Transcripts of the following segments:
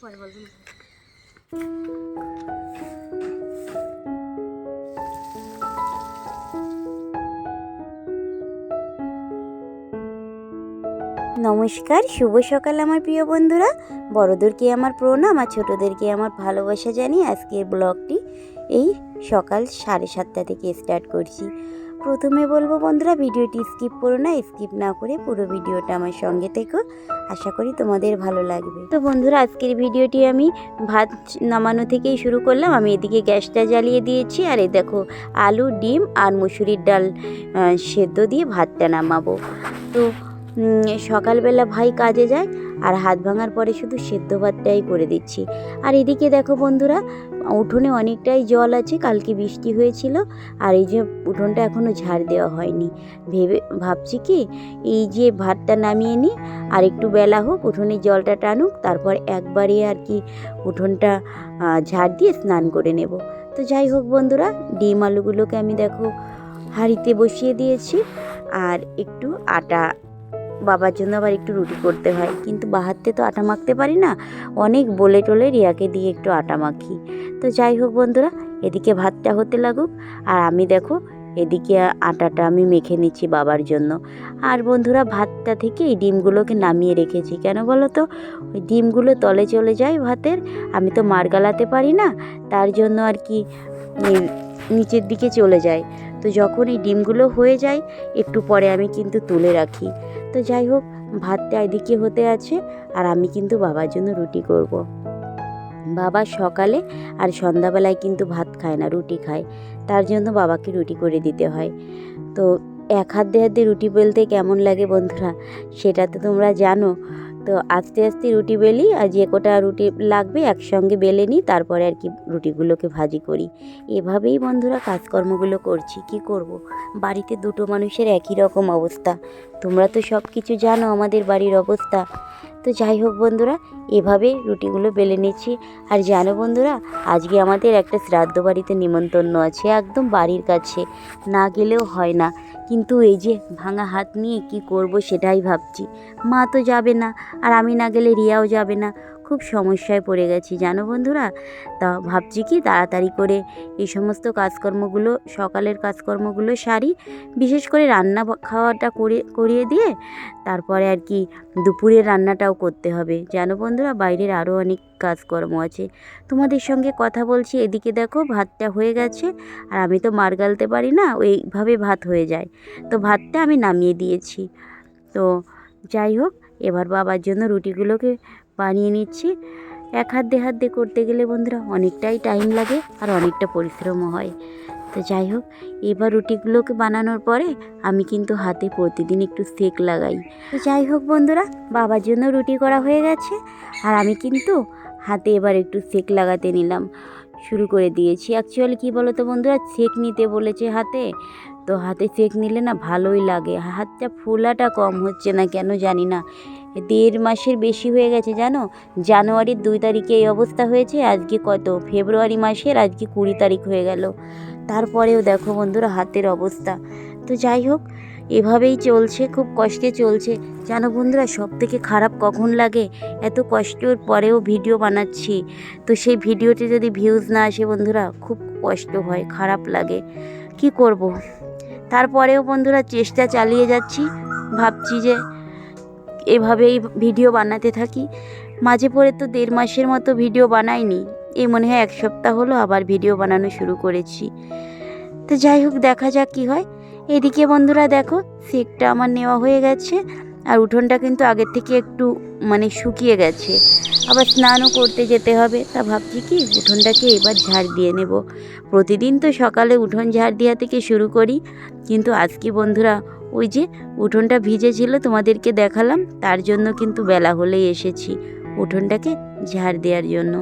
পরে নমস্কার, শুভ সকাল আমার প্রিয় বন্ধুরা। বড়দেরকে আমার প্রণাম, আর ছোটোদেরকে আমার ভালোবাসা জানিয়ে আজকের ব্লগটি এই সকাল সাড়ে সাতটা থেকে স্টার্ট করছি। প্রথমে বলব বন্ধুরা, ভিডিওটি স্কিপ করো না স্কিপ না করে পুরো ভিডিওটা আমার সঙ্গে থেকো। আশা করি তোমাদের ভালো লাগবে। তো বন্ধুরা, আজকের ভিডিওটি আমি ভাত নামানো থেকেই শুরু করলাম। আমি এদিকে গ্যাসটা জ্বালিয়ে দিয়েছি, আর এই দেখো আলু, ডিম আর মুসুরির ডাল সেদ্ধ দিয়ে ভাতটা নামাবো। তো সকালবেলা ভাই কাজে যায় আর হাত ভাঙার পরে শুধু সেদ্ধ ভাতটাই করে দিচ্ছি। আর এদিকে দেখো বন্ধুরা, উঠোনে অনেকটাই জল আছে, কালকে বৃষ্টি হয়েছিল, আর এই যে উঠোনটা এখনও ঝাড় দেওয়া হয়নি। ভেবে, ভাবছি কি, এই যে ভাতটা নামিয়ে নিই, আর একটু বেলা হোক, উঠোনে জলটা টানুক, তারপর একবারে আর কি উঠোনটা ঝাড় দিয়ে স্নান করে নেব। তো যাই হোক বন্ধুরা, ডিম আলুগুলোকে আমি দেখো হাঁড়িতে বসিয়ে দিয়েছি, আর একটু আটা বাবার জন্য আবার একটু রুটি করতে হয়। কিন্তু বাহাতে তো আটা মাখতে পারি না। অনেক বলে টলে রিয়াকে দিয়ে একটু আটা মাখি। তো যাই হোক বন্ধুরা, এদিকে ভাতটা হতে লাগুক। আর আমি দেখো, এদিকে আটাটা আমি মেখে নিচ্ছি বাবার জন্য। আর বন্ধুরা, ভাতটা থেকে এই ডিমগুলোকে নামিয়ে রেখেছি। কেন বলো তো? ওই ডিমগুলো তলে চলে যায় ভাতের। আমি তো মার গালাতে পারি না। তার জন্য আর কি নিচের দিকে চলে যায়। তো যখন এই ডিমগুলো হয়ে যায়, একটু পরে আমি কিন্তু তুলে রাখি। তো যাই হোক, ভাতটা এদিকে হতে আছে আর আমি কিন্তু বাবার জন্য রুটি করব। বাবা সকালে আর সন্ধ্যাবেলায় কিন্তু ভাত খায় না, রুটি খায়। তার জন্য বাবাকে রুটি করে দিতে হয়। তো এক হাত হাত রুটি বলতে কেমন লাগে বন্ধুরা, সেটা তো তোমরা জানো। তো আস্তে আস্তে রুটি বেলি আর যে কটা রুটি লাগবে একসঙ্গে বেলে নিই, তারপরে আর কি রুটিগুলোকে ভাজি করি। এভাবেই বন্ধুরা কাজকর্মগুলো করছি। কি করব। বাড়িতে দুটো মানুষের একই রকম অবস্থা। তোমরা তো সব কিছু জানো আমাদের বাড়ির অবস্থা। তো যাই হোক বন্ধুরা এভাবে রুটিগুলো বেলে নিচ্ছি। আর জানো বন্ধুরা, আজকে আমাদের একটা শ্রাদ্ধ বাড়িতে নিমন্ত্রণ আছে, একদম বাড়ির কাছে। না গেলেও হয় না। কিন্তু এই যে ভাঙা হাত নিয়ে কি করব সেটাই ভাবছি। মা তো যাবে না, আর আমি না গেলে রিয়াও যাবে না। খুব সমস্যায় পড়ে গেছি, জানো বন্ধুরা? তা ভাবছি কি তাড়াতাড়ি করে এই সমস্ত কাজকর্মগুলো, সকালের কাজকর্মগুলো সারি, বিশেষ করে রান্না খাওয়াটা করে, করিয়ে দিয়ে তারপরে আর কি দুপুরের রান্নাটাও করতে হবে। জানো বন্ধুরা, বাইরের আরও অনেক কাজকর্ম আছে। তোমাদের সঙ্গে কথা বলছি, এদিকে দেখো ভাতটা হয়ে গেছে, আর আমি তো মার গালতে পারি না, ওইভাবে ভাত হয়ে যায়। তো ভাতটা আমি নামিয়ে দিয়েছি। তো যাই হোক এবার বাবার জন্য রুটিগুলোকে বানিয়ে নিচ্ছি। এক হাত দে হাত দিয়ে করতে গেলে বন্ধুরা অনেকটাই টাইম লাগে আর অনেকটা পরিশ্রমও হয়। তো যাই হোক, এবার রুটিগুলোকে বানানোর পরে আমি কিন্তু হাতে প্রতিদিন একটু সেক লাগাই। তো যাই হোক বন্ধুরা, বাবার জন্য রুটি করা হয়ে গেছে। আর আমি কিন্তু হাতে এবার একটু সেক লাগাতে নিলাম। শুরু করে দিয়েছি। অ্যাকচুয়ালি কী বলো তো বন্ধুরা সেক নিতে বলেছে হাতে। তো হাতে সেক নিলে না ভালোই লাগে। হাতটা ফোলাটা কম হচ্ছে না কেন জানি না। দেড় মাসের বেশি হয়ে গেছে, জানো? জানুয়ারির দুই তারিখে এই অবস্থা হয়েছে, আজকে কত? ফেব্রুয়ারি মাসের, আজকে কুড়ি তারিখ হয়ে গেল। তারপরেও দেখো বন্ধুরা, হাতের অবস্থা। তো যাই হোক, এভাবেই চলছে, খুব কষ্টে চলছে। জানো বন্ধুরা সব থেকে খারাপ কখন লাগে? এত কষ্টের পরেও ভিডিও বানাচ্ছি। তো সেই ভিডিওতে যদি ভিউজ না আসে বন্ধুরা, খুব কষ্ট হয়, খারাপ লাগে। কি করব। তারপরেও বন্ধুরা চেষ্টা চালিয়ে যাচ্ছি। ভাবছি যে এভাবেই ভিডিও বানাতে থাকি। মাঝে পরে তো দেড় মাসের মতো ভিডিও বানাইনি। এই মনে হয় এক সপ্তাহ হলো আবার ভিডিও বানানো শুরু করেছি। তো যাই হোক, দেখা যাক কী হয়। এদিকে বন্ধুরা দেখো সেকটা আমার নেওয়া হয়ে গেছে, আর উঠোনটা কিন্তু আগের থেকে একটু মানে শুকিয়ে গেছে। আবার স্নানও করতে যেতে হবে, তা ভাবছি কি, উঠোনটাকে এবার ঝাড় দিয়ে নেব। প্রতিদিন তো সকালে উঠোন ঝাড় দেওয়া থেকে শুরু করি, কিন্তু আজকে বন্ধুরা, ওই যে উঠোনটা ভিজে ছিল তোমাদেরকে দেখালাম, তার জন্য কিন্তু বেলা হলেই এসেছি উঠোনটাকে ঝাড় দেওয়ার জন্য।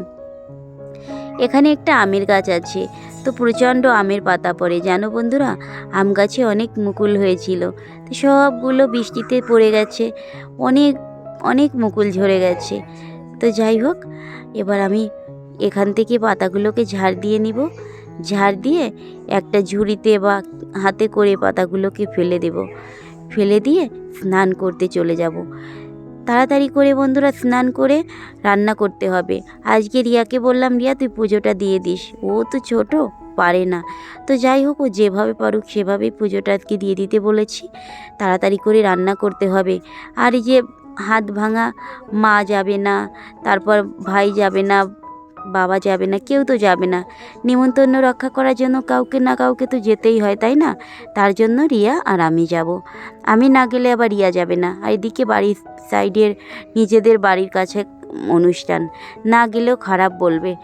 এখানে একটা আমের গাছ আছে তো প্রচণ্ড আমের পাতা পড়ে। জানো বন্ধুরা, আম গাছে অনেক মুকুল হয়েছিল। তো সবগুলো বৃষ্টিতে পড়ে গেছে। অনেক অনেক মুকুল ঝরে গেছে। তো যাই হোক, এবার আমি এখান থেকে পাতাগুলোকে ঝাড় দিয়ে নিব। ঝাড় দিয়ে একটা ঝুড়িতে বা হাতে করে পাতাগুলোকে ফেলে দেব। ফেলে দিয়ে স্নান করতে চলে যাব। তাড়াতাড়ি করে বন্ধুরা স্নান করে রান্না করতে হবে। আজকে রিয়াকে বললাম, রিয়া, তুই পুজোটা দিয়ে দিস। ও তো ছোট, পারে না। তো যাই হোক, ও যেভাবে পারুক সেভাবেই পুজোটা আজকে দিয়ে দিতে বলেছি। তাড়াতাড়ি করে রান্না করতে হবে। আর এই যে হাত ভাঙা মা যাবে না, তারপর ভাই যাবে না বাবা যাবে না, কেউ তো যাবে না। নিমন্ত্রণ রক্ষা করার জন্য কাউকে না কাউকে তো যেতেই হয়, তাই না? তার জন্য রিয়া আর আমি যাব। আমি না গেলে আবার রিয়া যাবে না। আর এদিকে বাড়ির সাইডের নিজেদের বাড়ির কাছে অনুষ্ঠান। না গেলেও খারাপ বলবে।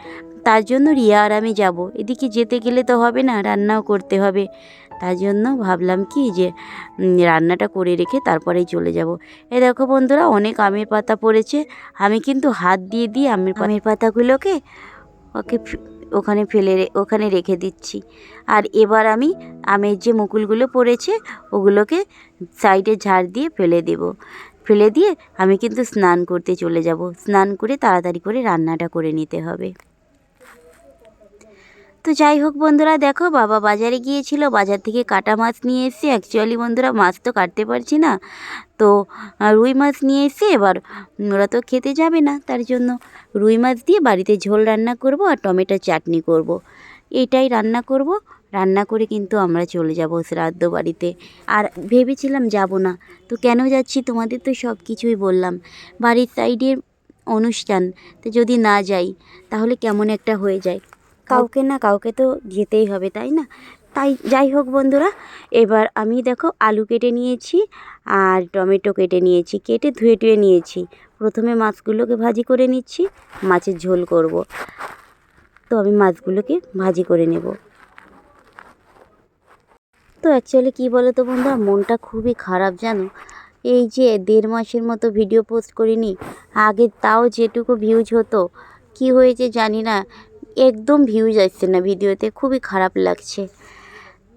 তার জন্য রিয়া আর আমি যাব। এদিকে যেতে গেলে তো হবে না, রান্নাও করতে হবে। তার জন্য ভাবলাম কি যে রান্নাটা করে রেখে তারপরেই চলে যাব। এ দেখো বন্ধুরা, অনেক আমের পাতা পড়েছে। আমি কিন্তু হাত দিয়ে দিয়ে আমের আমের পাতাগুলোকে ওকে ওখানে ফেলে ওখানে রেখে দিচ্ছি। আর এবার আমি আমের যে মুকুলগুলো পড়েছে, ওগুলোকে সাইডে ঝাড় দিয়ে ফেলে দেব। ফেলে দিয়ে আমি কিন্তু স্নান করতে চলে যাব। স্নান করে তাড়াতাড়ি করে রান্নাটা করে নিতে হবে। তো যাই হোক বন্ধুরা, দেখো বাবা বাজারে গিয়েছিল, বাজার থেকে কাটা মাছ নিয়ে এসে অ্যাকচুয়ালি বন্ধুরা মাছ তো কাটতে পারছি না। তো রুই মাছ নিয়ে এসে এবার ওরা তো খেতে যাবে না, তার জন্য রুই মাছ দিয়ে বাড়িতে ঝোল রান্না করব আর টমেটো চাটনি করব। এটাই রান্না করব, রান্না করে কিন্তু আমরা চলে যাব শ্রাদ্ধ বাড়িতে। আর ভেবেছিলাম যাব না, তো কেন যাচ্ছি তোমাদের তো সব কিছুই বললাম। বাড়ির সাইডের অনুষ্ঠান, তো যদি না যাই, তাহলে কেমন একটা হয়ে যায়। কাউকে না কাউকে তো যেতেই হবে, তাই না? তাই যাই হোক বন্ধুরা, এবার আমি দেখো আলু কেটে নিয়েছি আর টমেটো কেটে নিয়েছি, কেটে ধুয়ে টুয়ে নিয়েছি। প্রথমে মাছগুলোকে ভাজি করে নিচ্ছি, মাছের ঝোল করব। তো আমি মাছগুলোকে ভাজি করে নেব। তো অ্যাকচুয়ালি কী বলো তো বন্ধুরা, মনটা খুবই খারাপ জানো? এই যে দেড় মাসের মতো ভিডিও পোস্ট করিনি, আগে তাও যেটুকু ভিউজ হতো, কি হয়েছে জানি না একদম ভিউজ আসছে না ভিডিওতে, খুবই খারাপ লাগছে।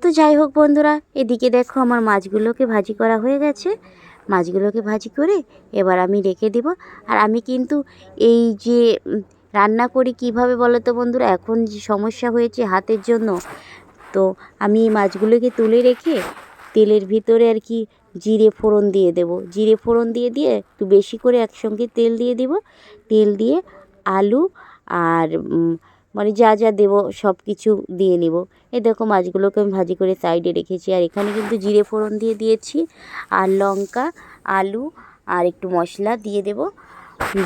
তো যাই হোক বন্ধুরা, এদিকে দেখো আমার মাছগুলোকে ভাজি করা হয়ে গেছে। মাছগুলোকে ভাজি করে এবার আমি রেখে দেব। আর আমি কিন্তু এই যে রান্না করি কীভাবে বলো তো বন্ধুরা, এখন যে সমস্যা হয়েছে হাতের জন্য। তো আমি এই মাছগুলোকে তুলে রেখে তেলের ভিতরে আর কি জিরে ফোড়ন দিয়ে দেব। জিরে ফোড়ন দিয়ে দিয়ে একটু বেশি করে একসঙ্গে তেল দিয়ে দিব। তেল দিয়ে আলু আর মানে যা যা দেবো সব কিছু দিয়ে নিব। এই দেখো মাছগুলোকে আমি ভাজি করে সাইডে রেখেছি। আর এখানে কিন্তু জিরে ফোড়ন দিয়ে দিয়েছি, আর লঙ্কা, আলু, আর একটু মশলা দিয়ে দেব।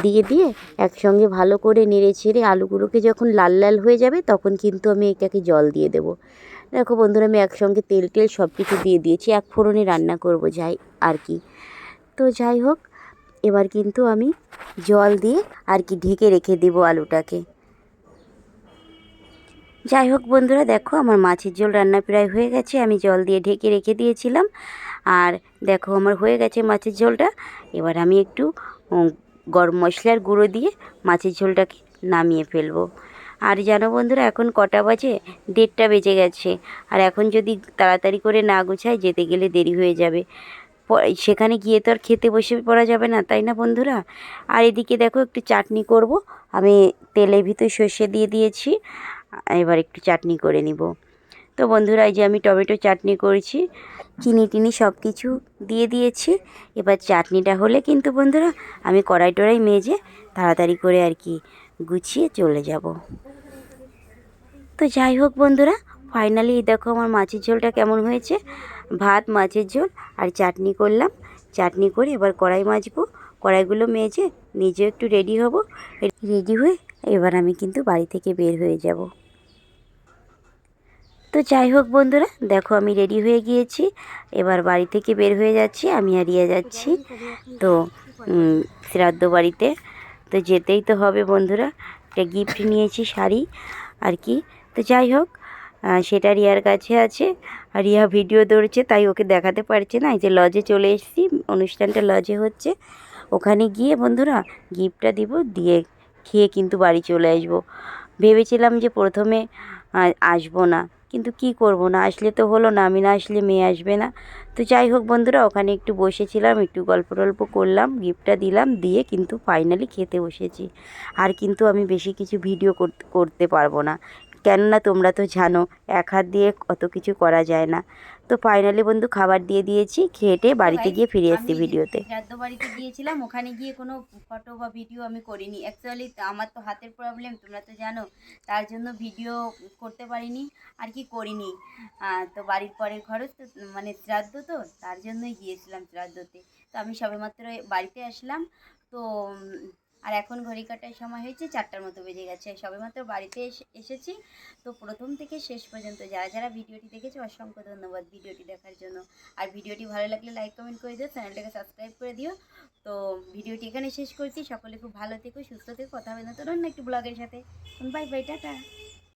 দিয়ে দিয়ে একসঙ্গে ভালো করে নেড়ে ছেড়ে আলুগুলোকে যখন লাল লাল হয়ে যাবে তখন কিন্তু আমি এটাকে জল দিয়ে দেবো। দেখো বন্ধুরা, আমি একসঙ্গে তেল, টেল সব কিছু দিয়ে দিয়েছি। এক ফোড়নে রান্না করব যাই, আর কি। তো যাই হোক, এবার কিন্তু আমি জল দিয়ে আর কি ঢেকে রেখে দেবো আলুটাকে। যাই হোক বন্ধুরা, দেখো আমার মাছের ঝোল রান্না প্রায় হয়ে গেছে। আমি জল দিয়ে ঢেকে রেখে দিয়েছিলাম। আর দেখো আমার হয়ে গেছে মাছের ঝোলটা। এবার আমি একটু গরম মশলার গুঁড়ো দিয়ে মাছের ঝোলটাকে নামিয়ে ফেলব। আর জানো বন্ধুরা, এখন কটা বাজে? দেড়টা বেজে গেছে। আর এখন যদি তাড়াতাড়ি করে না গোছায় যেতে গেলে দেরি হয়ে যাবে। সেখানে গিয়ে তো আর খেতে বসে পড়া যাবে না, তাই না বন্ধুরা? আর এদিকে দেখো একটু চাটনি করব। আমি তেলের ভিতর সর্ষে দিয়ে দিয়েছি। এবার একটু চাটনি করে নিব। তো বন্ধুরা, এই যে আমি টমেটো চাটনি করেছি, চিনি টিনি সব কিছু দিয়ে দিয়েছি। এবার চাটনিটা হলে কিন্তু বন্ধুরা, আমি কড়াই টড়াই মেজে তাড়াতাড়ি করে আর কি গুছিয়ে চলে যাব। তো যাই হোক বন্ধুরা, ফাইনালি দেখো আমার মাছের ঝোলটা কেমন হয়েছে। ভাত, মাছের ঝোল আর চাটনি করলাম। চাটনি করে এবার কড়াই মাজবো। কড়াইগুলো মেজে নিজে একটু রেডি হব। রেডি হয়ে এবার আমি কিন্তু বাড়ি থেকে বের হয়ে যাব। তো যাই হোক বন্ধুরা, দেখো আমি রেডি হয়ে গিয়েছি। এবার বাড়ি থেকে বের হয়ে যাচ্ছি, আমি হারিয়ে যাচ্ছি। তো শ্রাদ্ধ বাড়িতে। তো যেতেই তো হবে বন্ধুরা, একটা গিফট নিয়েছি, শাড়ি আর কি। তো যাই হোক সেটা রিয়ার কাছে আছে। আর রিয়া ভিডিও ধরছে, তাই ওকে দেখাতে পারছে না। এই যে লজে চলে এসেছি, অনুষ্ঠানটা লজে হচ্ছে। ওখানে গিয়ে বন্ধুরা গিফটটা দিব, দিয়ে খেয়ে কিন্তু বাড়ি চলে আসব। ভেবেছিলাম যে প্রথমে আসব না, কিন্তু কি করব না? আসলে তো হলো না, আমি না আসলে মেয়ে আসবে না। তো যাই হোক বন্ধুরা, ওখানে একটু বসেছিলাম, একটু গল্প টল্প করলাম, গিফটটা দিলাম, দিয়ে কিন্তু ফাইনালি খেতে বসেছি। আর কিন্তু আমি বেশি কিছু ভিডিও করতে করতে পারব না। কেননা তোমরা তো জানো, এক হাত দিয়ে অত কিছু করা যায় না। তো ফাইনালি বন্ধু খাবার দিয়ে দিয়েছি খেটে বাড়িতে গিয়ে ফিরে এসেছি ভিডিওতে। শ্রাদ্ধ বাড়িতে গিয়েছিলাম ওখানে গিয়ে কোনো ফটো বা ভিডিও আমি করিনি। অ্যাকচুয়ালি আমার তো হাতের প্রবলেম তোমরা তো জানো তার জন্য ভিডিও করতে পারিনি আর কি করিনি। তো বাড়ির পরের খরচ তো মানে শ্রাদ্ধ তো তার জন্যই গিয়েছিলাম শ্রাদ্ধতে। তো আমি সবেমাত্র বাড়িতে আসলাম তো আর এখন ঘড়ি কাটার সময় হয়েছে, চারটার মতো বেজে গেছে। সবেমাত্র বাড়িতে এসে- এসেছি। তো প্রথম থেকে শেষ পর্যন্ত যারা যারা ভিডিওটি দেখেছে, অসংখ্য ধন্যবাদ ভিডিওটি দেখার জন্য। আর ভিডিওটি ভালো লাগলে লাইক কমেন্ট করে দিও, চ্যানেলটাকে সাবস্ক্রাইব করে দিও। তো ভিডিওটি এখানে শেষ করছি। সকলে খুব ভালো থেকো, সুস্থ থেকো। কথা হবে নতুন অন্য একটি ব্লগের সাথে। Bye bye tata.